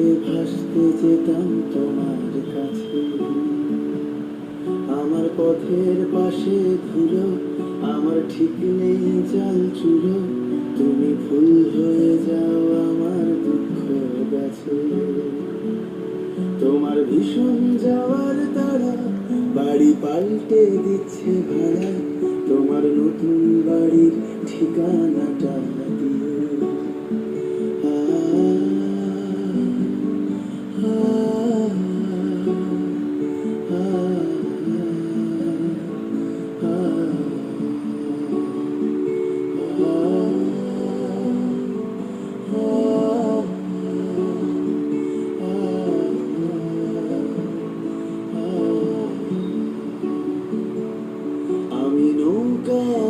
ভাসতে ভাসতে যেতাম তোমার কাছে আমার পথের পাশে ধুলো আমার ঠিক নেই চাল চুলো তুমি ফুল হয়ে যাও আমার দুঃখ গেছে। তোমার ভীষণ যাওয়ার তারা বাড়ি পাল্টে দিচ্ছে ভাড়া, তোমার নতুন বাড়ির ঠিকানাটা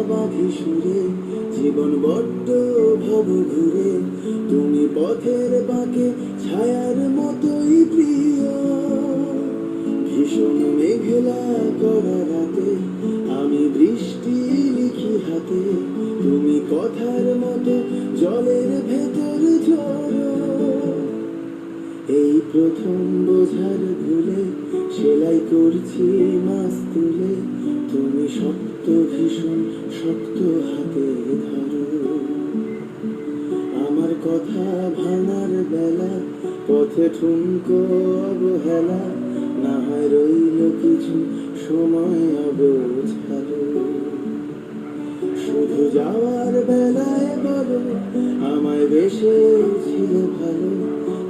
বাঁধি সুরে, জীবন বড্ড ভাব ঘুরে তুমি পথের বাঁকে, ছায়ার মতোই প্রিয়। ভীষণ মেঘলা করা রাতে, আমি বৃষ্টি লিখি হাতে। জলের ভেতর ঝরো। এই প্রথম বোঝার ভুলে সেলাই করছি মাছ তুলে তুমি শক্ত ভীষণ, শক্ত হাতে ধরো। আমার কথা ভাঙার বেলা, পথে ঠুনকো অবহেলা, না হয় রইল কিছু সময় অবঝালো। শুধু যাওয়ার বেলায় বলো আমায় বেশে ছিল ভালো।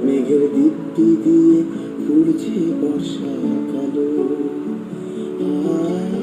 মেঘের দীপ্তি দিয়ে পুড়ছে বর্ষা কালো। আ